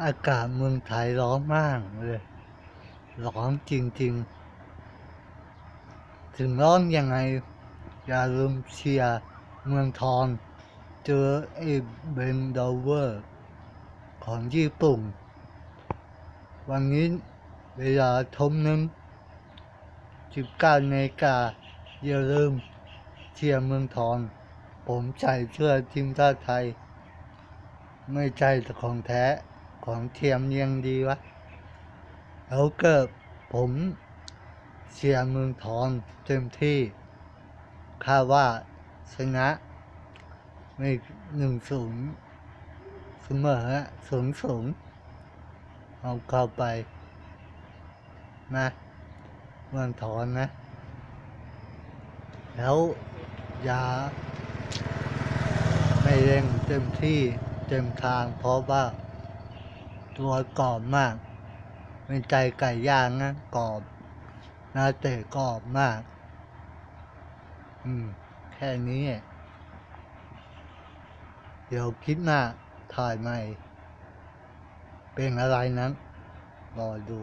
อากาศเมืองไทยร้อนมากเลย ร้อนจริงๆ ถึงร้อนยังไง อย่าลืมเชียร์เมืองทองเจอไอ้เบนดาวเวอร์ ของญี่ปุ่น วันนี้เวลาทุ่มหนึ่ง19นาฬิกาอย่าลืมเชียร์เมืองทองผมใส่เสื้อทีมชาติไทย ไม่ใช่ของแท้ ของเทียมยังดีวะแล้วก็ผมเชียร์เมืองทองเต็มที่คาดว่าชนะไม่หนึ่งศูนย์เสมอศูนย์ศูนย์เอาเข้าไปนะเมืองทองนะ แล้วอย่าไม่เร่งเต็มที่เต็มทางเพราะว่า ตัวกรอบมากเป็นใจไก่ย่างนะกรอบนาเตะกรอบมาก อืม แค่นี้ เดี๋ยวคิดหน้าถ่ายใหม่ เป็นอะไรนั้นรอดู